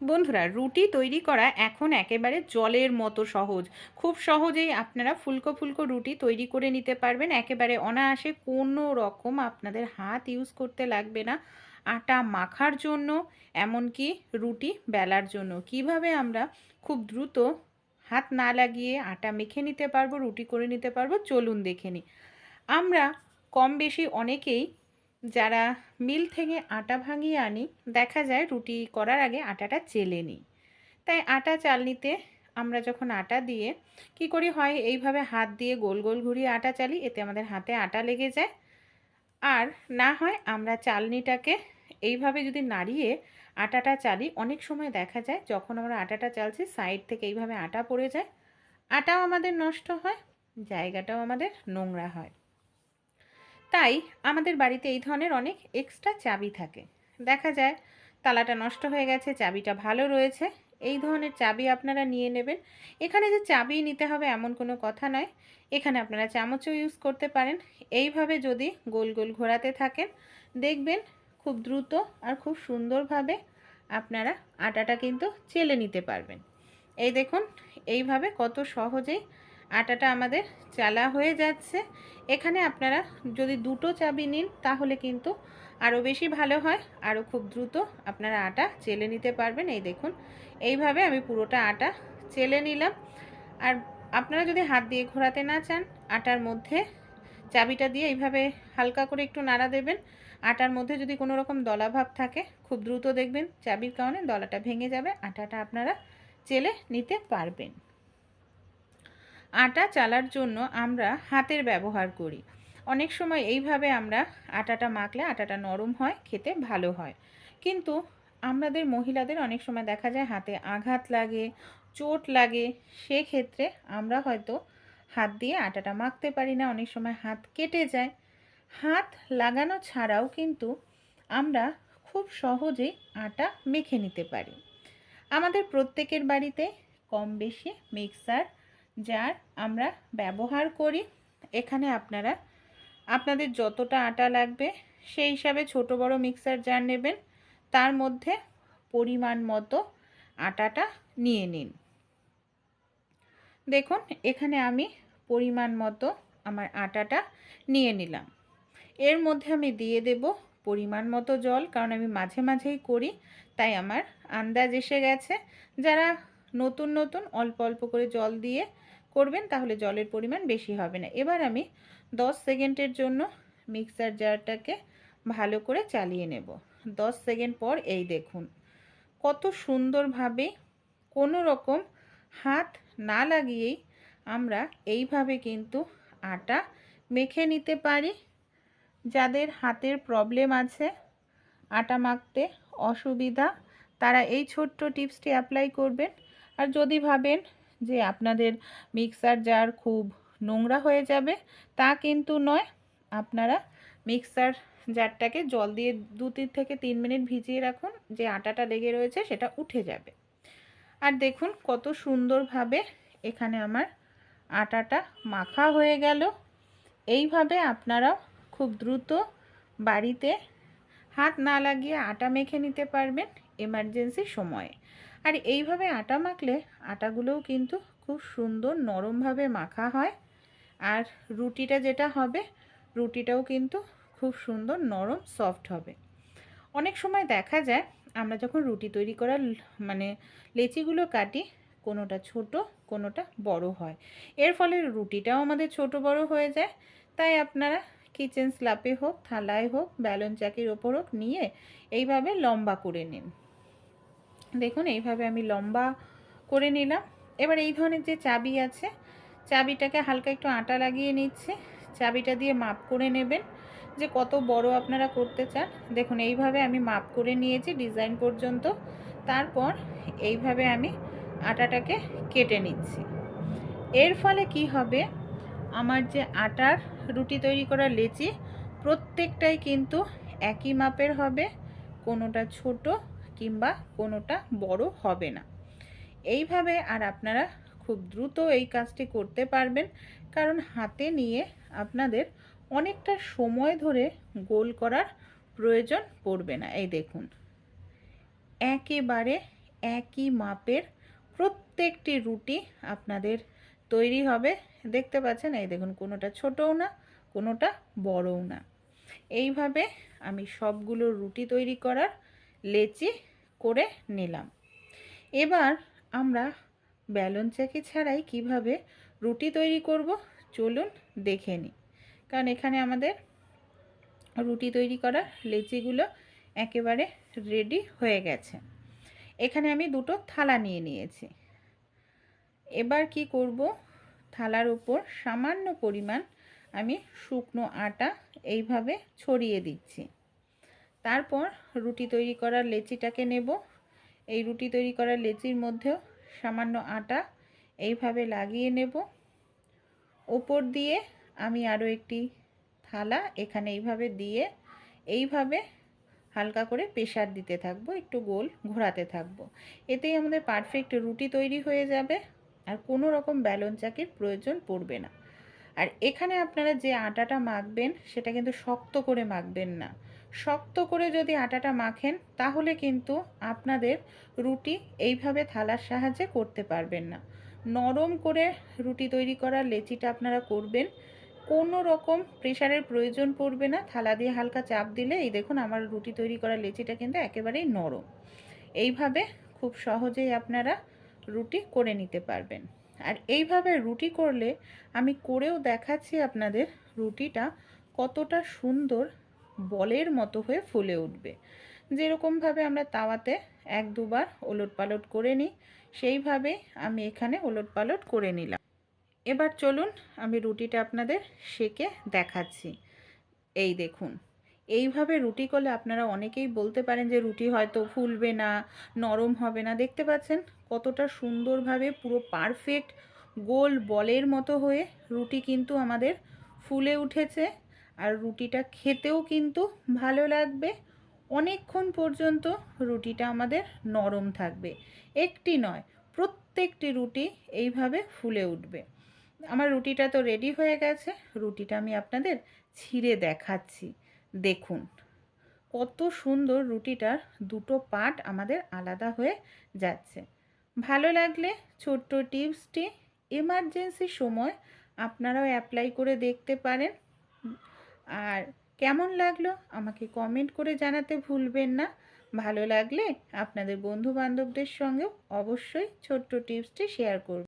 বন্ধুরা, রুটি তৈরি করা এখন একেবারে জলের মতো সহজ। খুব সহজেই আপনারা ফুলকো ফুলকো রুটি তৈরি করে নিতে পারবেন। একেবারে অনায়াসে কোনো রকম আপনাদের হাত ইউজ করতে লাগবে না। আটা মাখার জন্য, এমনকি রুটি বেলার জন্য। কীভাবে আমরা খুব দ্রুত হাত না লাগিয়ে আটা মেখে নিতে পারব, রুটি করে নিতে পারব, চলুন দেখে নিই। আমরা কম বেশি অনেকেই যারা মিল থেকে আটা ভাঙিয়ে আনি, দেখা যায় রুটি করার আগে আটাটা চেলে নিই। তাই আটা চালনিতে আমরা যখন আটা দিয়ে কি করি, হয় এইভাবে হাত দিয়ে গোল গোল ঘুরিয়ে আটা চালি, এতে আমাদের হাতে আটা লেগে যায়। আর না হয় আমরা চালনিটাকে এইভাবে যদি নাড়িয়ে আটাটা চালি, অনেক সময় দেখা যায় যখন আমরা আটাটা চালছি, সাইড থেকে এইভাবে আটা পড়ে যায়। আটাও আমাদের নষ্ট হয়, জায়গাটাও আমাদের নোংরা হয়। তাই আমাদের বাড়িতে এই ধরনের অনেক এক্সট্রা চাবি থাকে। দেখা যায় তালাটা নষ্ট হয়ে গেছে, চাবিটা ভালো রয়েছে, এই ধরনের চাবি আপনারা নিয়ে নেবেন। এখানে যে চাবি নিতে হবে এমন কোনো কথা নয়, এখানে আপনারা চামচও ইউজ করতে পারেন। এইভাবে যদি গোল গোল ঘোরাতে থাকেন, দেখবেন খুব দ্রুত আর খুব সুন্দরভাবে আপনারা আটাটা কিন্তু চেলে নিতে পারবেন। এই দেখুন, এইভাবে কত সহজেই আটাটা আমাদের চালা হয়ে যাচ্ছে। এখানে আপনারা যদি দুটো চাবি নিন, তাহলে কিন্তু আরও বেশি ভালো হয় আরও খুব দ্রুত আপনারা আটা চেলে নিতে পারবেন। এই দেখুন, এইভাবে আমি পুরোটা আটা চেলে নিলাম। আর আপনারা যদি হাত দিয়ে ঘোরাতে না চান, আটার মধ্যে চাবিটা দিয়ে এইভাবে হালকা করে একটু নাড়া দেবেন। আটার মধ্যে যদি কোনো রকম দলাভাব থাকে, খুব দ্রুত দেখবেন চাবির কারণে দলাটা ভেঙে যাবে, আটাটা আপনারা চেলে নিতে পারবেন। আটা চালার জন্য আমরা হাতের ব্যবহার করি। অনেক সময় এইভাবে আমরা আটাটা মাখলে আটাটা নরম হয়, খেতে ভালো হয়। কিন্তু আমাদের মহিলাদের অনেক সময় দেখা যায় হাতে আঘাত লাগে, চোট লাগে, সেক্ষেত্রে আমরা হয়তো হাত দিয়ে আটাটা মাখতে পারি না। অনেক সময় হাত কেটে যায়। হাত লাগানো ছাড়াও কিন্তু আমরা খুব সহজেই আটা মেখে নিতে পারি। আমাদের প্রত্যেকের বাড়িতে কম বেশি মিক্সার যার আমরা ব্যবহার করি, এখানে আপনারা, আপনাদের যতটা আটা লাগবে, সেই হিসাবে ছোট বড় মিক্সার জার নেবেন, তার মধ্যে পরিমাণ মতো আটাটা নিয়ে নিন। দেখুন, এখানে আমি পরিমাণ মতো আমার আটাটা নিয়ে নিলাম। এর মধ্যে আমি দিয়ে দেব পরিমাণ মতো জল, কারণ আমি মাঝে মাঝেই করি, তাই আমার আন্দাজ এসে গেছে। যারা নতুন নতুন, অল্প অল্প করে জল দিয়ে করবেন, তাহলে জলের পরিমাণ বেশি হবে না। এবার আমি 10 সেকেন্ডের জন্য মিক্সার জারটাকে ভালো করে চালিয়ে নেব। 10 সেকেন্ড পর এই দেখুন, কত সুন্দরভাবে কোনো রকম হাত না লাগিয়েই আমরা এইভাবে কিন্তু আটা মেখে নিতে পারি। যাদের হাতের প্রবলেম আছে, আটা মাখতে অসুবিধা, তারা এই ছোট্ট টিপসটি অ্যাপ্লাই করবেন। আর যদি ভাবেন যে আপনাদের মিক্সার জার খুব নোংরা হয়ে যাবে, তা কিন্তু নয়। আপনারা মিক্সার জারটাকে জল দিয়ে দু তিন থেকে তিন মিনিট ভিজিয়ে রাখুন, যে আটাটা লেগে রয়েছে সেটা উঠে যাবে। আর দেখুন কত সুন্দরভাবে এখানে আমার আটাটা মাখা হয়ে গেল। এইভাবে আপনারাও খুব দ্রুত বাড়িতে হাত না লাগিয়ে আটা মেখে নিতে পারবেন এমার্জেন্সি সময়ে। আর এইভাবে আটা মাখলে আটাগুলোও কিন্তু খুব সুন্দর নরমভাবে মাখা হয়। আর রুটিটা যেটা হবে, রুটিটাও কিন্তু খুব সুন্দর নরম সফট হবে। অনেক সময় দেখা যায়, আমরা যখন রুটি তৈরি করার মানে লেচিগুলো কাটি, কোনোটা ছোট, কোনোটা বড় হয়। এর ফলে রুটিটাও আমাদের ছোট বড় হয়ে যায়। তাই আপনারা কিচেন স্ল্যাপে হোক, থালায় হোক, ব্যালন চাকির ওপর হোক, নিয়ে এইভাবে লম্বা করে নিন। দেখুন, এইভাবে আমি লম্বা করে নিলাম। এবার এই ধরনের যে চাবি আছে, চাবিটাকে হালকা একটু আটা লাগিয়ে নিচ্ছে। চাবিটা দিয়ে মাপ করে নেবেন যে কত বড় আপনারা করতে চান। দেখুন, এইভাবে আমি মাপ করে নিয়েছি ডিজাইন পর্যন্ত। তারপর এইভাবে আমি আটাটাকে কেটে নিচ্ছি। এর ফলে কি হবে? আমার যে আটার রুটি তৈরি করা লেচি প্রত্যেকটাই কিন্তু একই মাপের হবে, কোনোটা ছোট কিংবা কোনোটা বড় হবে না। এইভাবে আর আপনারা খুব দ্রুত এই কাজটি করতে পারবেন, কারণ হাতে নিয়ে আপনাদের অনেকটা সময় ধরে গোল করার প্রয়োজন পড়বে না। এই দেখুন, একেবারে একই মাপের প্রত্যেকটি রুটি আপনাদের তৈরি হবে। দেখতে পাচ্ছেন, এই দেখুন, কোনোটা ছোটও না, কোনোটা বড়ও না। এইভাবে আমি সবগুলো রুটি তৈরি করার লেচি করে নিলাম। এবার আমরা ব্যালন চাকি ছাড়াই কীভাবে রুটি তৈরি করব চলুন দেখে নিই। কারণ এখানে আমাদের রুটি তৈরি করার লেচিগুলো একেবারে রেডি হয়ে গেছে। এখানে আমি দুটো থালা নিয়ে নিয়েছি। এবার কি করব? থালার উপর সামান্য পরিমাণ আমি শুকনো আটা এইভাবে ছড়িয়ে দিচ্ছি। তারপর রুটি তৈরি করার লেচিটাকে নেব। এই রুটি তৈরি করার লেচির মধ্যেও সামান্য আটা এইভাবে লাগিয়ে নেব। ওপর দিয়ে আমি আরও একটি থালা এখানে এইভাবে দিয়ে এইভাবে হালকা করে প্রেশার দিতে থাকব, একটু গোল ঘোরাতে থাকব। এতেই আমাদের পারফেক্ট রুটি তৈরি হয়ে যাবে আর কোনো রকম ব্যালন চাকির প্রয়োজন পড়বে না। আর এখানে আপনারা যে আটাটা মাখবেন সেটা কিন্তু শক্ত করে মাখবেন না। শক্ত করে যদি আটাটা মাখেন, তাহলে কিন্তু আপনাদের রুটি এইভাবে থালার সাহায্যে করতে পারবেন না। নরম করে রুটি তৈরি করার লেচিটা আপনারা করবেন। কোনো রকম প্রেশারের প্রয়োজন পড়বে না। থালা দিয়ে হালকা চাপ দিলে এই দেখুন আমার রুটি তৈরি করা লেচিটা কিন্তু একেবারেই নরম। এইভাবে খুব সহজেই আপনারা রুটি করে নিতে পারবেন। আর এইভাবে রুটি করলে আমি করেও দেখাচ্ছি আপনাদের রুটিটা কতটা সুন্দর বলের মতো হয়ে ফুলে উঠবে। যেরকমভাবে আমরা তাওয়াতে এক দুবার ওলট পালট করে নিই, সেইভাবে আমি এখানে ওলট পালট করে নিলাম। এবার চলুন আমি রুটিটা আপনাদের সেকে দেখাচ্ছি। এই দেখুন, এইভাবে রুটি করলে আপনারা অনেকেই বলতে পারেন যে রুটি হয়তো ফুলবে না, নরম হবে না। দেখতে পাচ্ছেন কতটা সুন্দরভাবে পুরো পারফেক্ট গোল বলের মতো হয়ে রুটি কিন্তু আমাদের ফুলে উঠেছে। আর রুটিটা খেতেও কিন্তু ভালো লাগবে। অনেকক্ষণ পর্যন্ত রুটিটা আমাদের নরম থাকবে। একটি নয়, প্রত্যেকটি রুটি এইভাবে ফুলে উঠবে। আমার রুটিটা তো রেডি হয়ে গেছে, রুটিটা আমি আপনাদের ছিঁড়ে দেখাচ্ছি। দেখুন, কত সুন্দর রুটিটার দুটো পার্ট আমাদের আলাদা হয়ে যাচ্ছে। ভালো লাগলে ছোট্ট টিপসটি এমার্জেন্সি সময় আপনারাও অ্যাপ্লাই করে দেখতে পারেন। আর কেমন লাগল? আমাকে কমেন্ট করে জানাতে ভুলবেন না। ভালো লাগলে আপনাদের বন্ধু বান্ধবদের সঙ্গেও অবশ্যই ছোট্ট টিপসটি শেয়ার করবেন